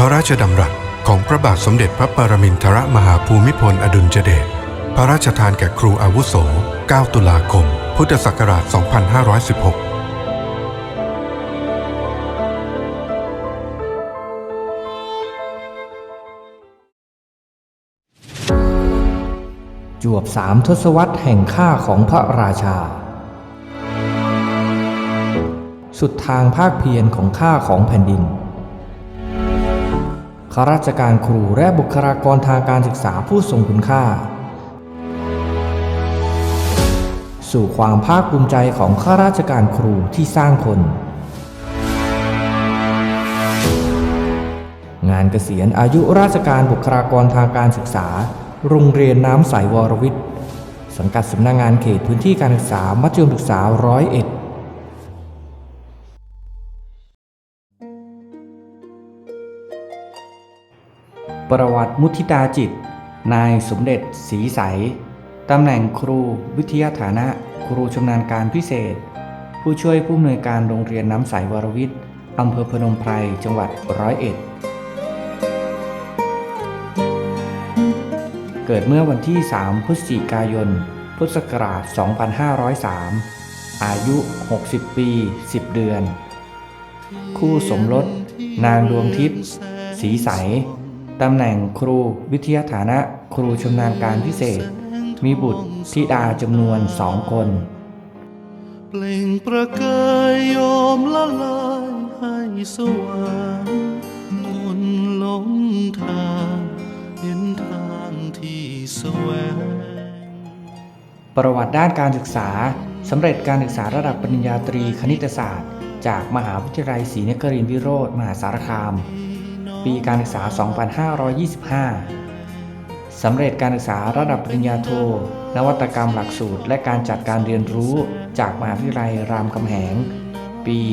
พระราชดำรัสของพระบาทสมเด็จพระปรมินทรมหาภูมิพลอดุลยเดช พระราชทานแก่ครูอาวุโส 9 ตุลาคม พุทธศักราช 2516จวบสามทศวรรษแห่งข้าของพระราชา สุดทางภาคเพียรของข้าของแผ่นดิน ข้าราชการครูและบุคลากรทางการศึกษาผู้ทรงคุณค่า สู่ความภาคภูมิใจของข้าราชการครูที่สร้างคน งานเกษียณอายุราชการบุคลากรทางการศึกษา โรงเรียนน้ำใสวรวิทย์ สังกัดสำนักงงานเขตพื้นที่การศึกษามัธยมศึกษาร้อยเอ็ด ประวัติมุทิตาจิต นายสมเด็จศรีใส ตำแหน่งครูวิทยาฐานะ ครูชำนาญการพิเศษ ผู้ช่วยผู้อำนวยการโรงเรียนน้ำใสวรวิทย์ อำเภอพนมไพร จังหวัดร้อยเอ็ด เกิดเมื่อวันที่ 3 พฤศจิกายน พุทธศักราช 2503 อายุ 60 ปี 10 เดือน คู่สมรส นางดวงทิพย์ศรีใส ตำแหน่งครูวิทยาฐานะครูชำนาญการพิเศษ มีบุตรธิดาจำนวนสองคน เปล่งประกายโยมละลายให้สว่างคนหลงทางเห็นทางที่แสวงประวัติด้านการศึกษาสำเร็จการศึกษาระดับปริญญาตรีคณิตศาสตร์ จากมหาวิทยาลัยศรีนครินทรวิโรธมหาสารคาม ปีการศึกษา 2525 สำเร็จการศึกษาระดับปริญญาโท นวัตกรรมหลักสูตร และการจัดการเรียนรู้จากมหาวิทยาลัยรามคำแหง ปี 2554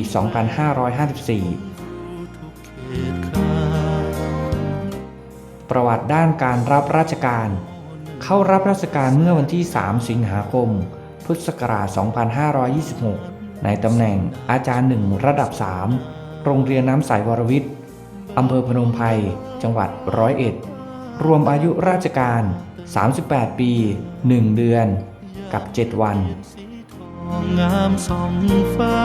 ประวัติด้านการรับราชการ เข้ารับราชการเมื่อวันที่ 3 สิงหาคม พุทธศักราช 2526 ในตำแหน่งอาจารย์หนึ่งระดับ 3 โรงเรียนน้ำใสวรวิทย์ อำเภอพนมไพรจังหวัดร้อยเอ็ด รวมอายุราชการ 38 ปี 1 เดือน กับ 7 วัน งามสองฟ้า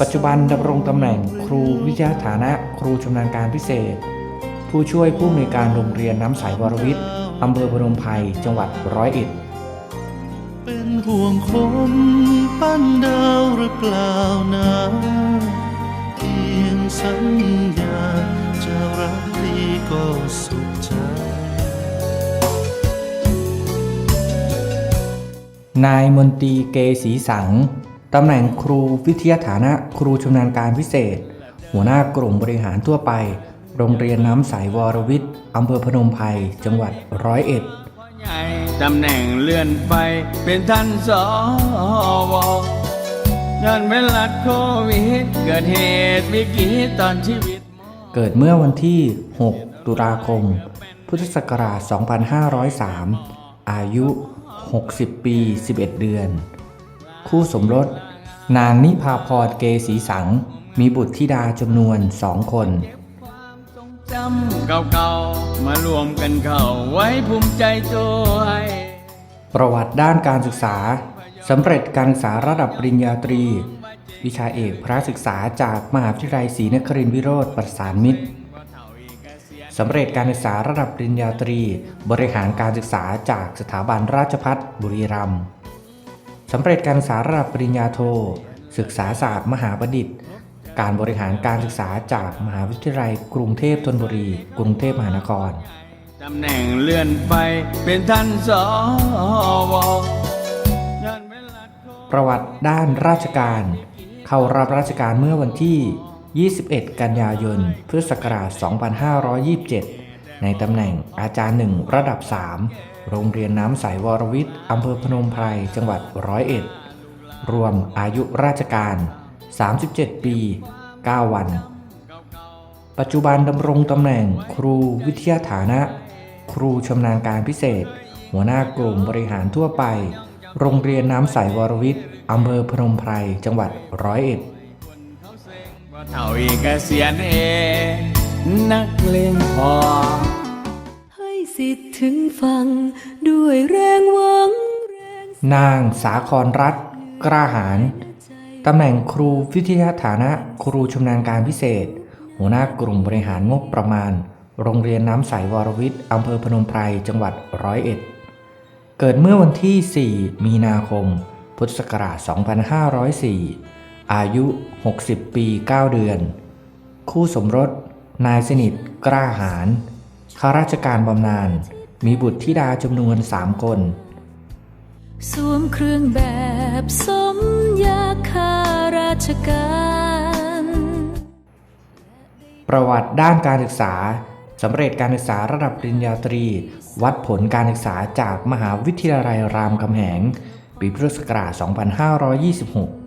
ปัจจุบันดำรงตำแหน่งครูวิทยาฐานะครูชำนาญการพิเศษ ผู้ช่วยผู้อำนวยการโรงเรียนน้ำใสวรวิทย์อำเภอพนมไพรจังหวัดร้อยเอ็ดเป็นห่วงคนปั้นดาวหรือเปล่านะ นายมนตรีเกษีสัง ตำแหน่งครูวิทยาฐานะครูชำนาญการพิเศษ หัวหน้ากลุ่มบริหารทั่วไป โรงเรียนน้ำใสวรวิทย์อำเภอพนมไพรจังหวัดร้อยเอ็ดใหญ่ตำแหน่งเลื่อนไปเป็นท่านสวย้อนเวลาโควิดเกิดเหตุวิกฤตตอนชีวิต เกิดเมื่อวันที่ 6 ตุลาคม พุทธศักราช 2503 อายุ 60 ปี 11 เดือน คู่สมรส นางนิพาพรเกษีสัง มีบุตรธิดาจำนวนสองคนจำเก่าๆมารวมกันเข้าไว้ภูมิใจด้วยประวัติด้านการศึกษาสำเร็จการศึกษาระดับปริญญาตรี วิชาเอกพระศึกษาจากมหาวิทยาลัยศรีนครินทรวิโรธประสานมิตร สำเร็จการศึกษาระดับปริญญาตรี บริหารการศึกษาจากสถาบันราชภัฏบุรีรัมย์สำเร็จการศึกษาระดับปริญญาโท ศึกษาศาสตร์มหาบัณฑิต การบริหารการศึกษาจากมหาวิทยาลัย กรุงเทพธนบุรี กรุงเทพมหานครตำแหน่งเลื่อนไปเป็นท่านสวย้อนเวลาโควิดประวัติด้านราชการเข้าเข้ารับราชการเมื่อวันที่ 21 กันยายน พุทธศักราช 2527 ในตำแหน่งอาจารย์หนึ่งระดับ 3 โรงเรียนน้ำใสวรวิทย์อำเภอพนมไพร จังหวัดร้อยเอ็ด รวมอายุราชการ 37 ปี 9 วัน ปัจจุบันดำรงตำแหน่งครูวิทยาฐานะ ครูชำนาญการพิเศษ หัวหน้ากลุ่มบริหารทั่วไป โรงเรียนน้ำใสวรวิทย์อำเภอพนมไพร จังหวัดร้อยเอ็ด เท่าอีกเกษียณเองนักเลงพอ ให้สิทธิ์ถึงฟัง ด้วยแรงหวังนางสาครรัตกล้าหาญตำแหน่งครูวิทยาฐานะครูชำนาญการพิเศษ หัวหน้ากลุ่มบริหารงบประมาณ โรงเรียนน้ำใสวรวิทย์อำเภอพนมไพรจังหวัดร้อยเอ็ด เกิดเมื่อวันที่ 4 มีนาคม พุทธศักราช 2504 อายุ 60 ปี 9 เดือน คู่สมรส นายสนิท กล้าหาญข้าราชการบำนาญ มีบุตรธิดาจำนวน3คน สวมเครื่องแบบสมยาข้าราชการ ประวัติด้านการศึกษาสำเร็จการศึกษาระดับปริญญาตรี วัดผลการศึกษาจากมหาวิทยาลัยรามคำแหง ปีพุทธศักราช 2526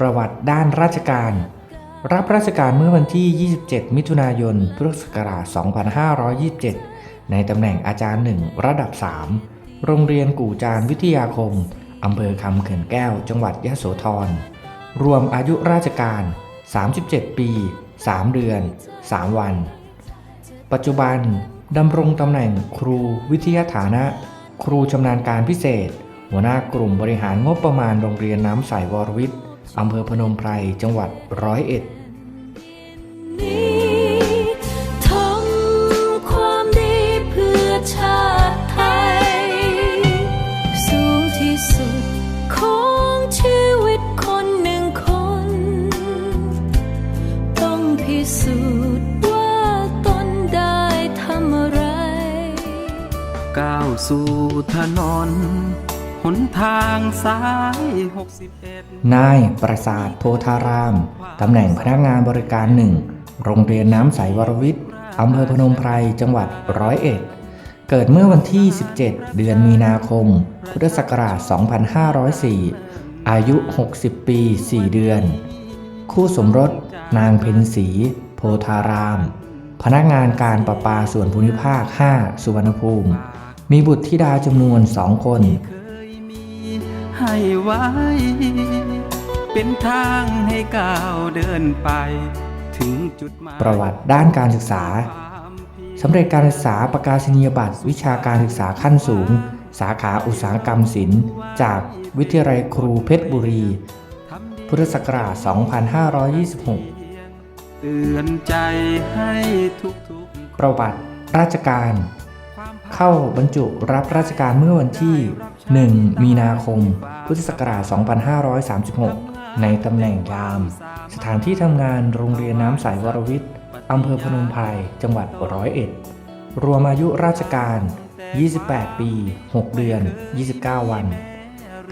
ประวัติด้านราชการ รับราชการเมื่อวันที่ 27 มิถุนายน พุทธศักราช 2527 ในตำแหน่งอาจารย์หนึ่งระดับ 3 โรงเรียนกู่จานวิทยาคม อำเภอคำเขื่อนแก้ว จังหวัดยะโสธร รวมอายุราชการ 37 ปี 3 เดือน 3 วัน ปัจจุบันดำรงตำแหน่งครูวิทยาฐานะ ครูชำนาญการพิเศษ หัวหน้ากลุ่มบริหารงบประมาณโรงเรียนน้ำใสวรวิทย์ อำเภอพนมไพรจังหวัดร้อยเอ็ดก้าวสู่ถนน หนทางสายหกสิบเอ็ดนายประสาทโพธาราม ตำแหน่งพนักงานบริการหนึ่ง โรงเรียนน้ำใสวรวิทย์ อำเภอพนมไพร จังหวัดร้อยเอ็ด เกิดเมื่อวันที่ 17 เดือนมีนาคม พุทธศักราช 2504 อายุ 60 ปี 4 เดือน คู่สมรส นางเพ็ญศรีโพธาราม พนักงานการประปาส่วนภูมิภาค 5 สุวรรณภูมิ มีบุตรธิดาจำนวน 2 คนเคยมี ให้ไว้ เป็นทางให้ก้าวเดินไป ถึงจุดหมายประวัติด้านการศึกษาความเพียรสำเร็จการศึกษาประกาศนียบัตรวิชาการศึกษาขั้นสูง สาขาอุตสาหกรรมศิลป์ จากวิทยาลัยครูเพชรบุรี พุทธศักราช 2526 เตือนใจให้ทุกทุกๆประวัติราชการ เข้าบรรจุรับราชการเมื่อวันที่ 1 มีนาคม พุทธศักราช 2536 ในตำแหน่งยาม สถานที่ทำงานโรงเรียนน้ำใสวรวิทย์อำเภอพนมไพรจังหวัดร้อยเอ็ด รวมอายุราชการ 28 ปี 6 เดือน 29 วัน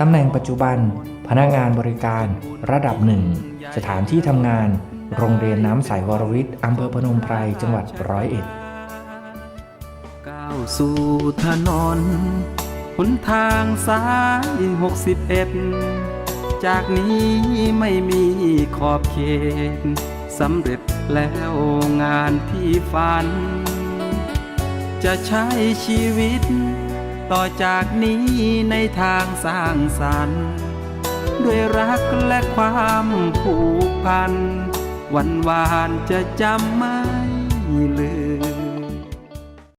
ตำแหน่งปัจจุบัน พนักงานบริการระดับหนึ่ง สถานที่ทำงาน โรงเรียนน้ำใสวรวิทย์อำเภอพนมไพรจังหวัดร้อยเอ็ดก้าวสู่ถนน หนทางสายหกสิบเอ็ดจากนี้ไม่มีขอบเขตสำเร็จแล้วงานที่ฝัน จะใช้ชีวิต ต่อจากนี้ในทางสร้างสรรค์ ด้วยรักและความผูกพัน วันวานจะจำไม่ลืม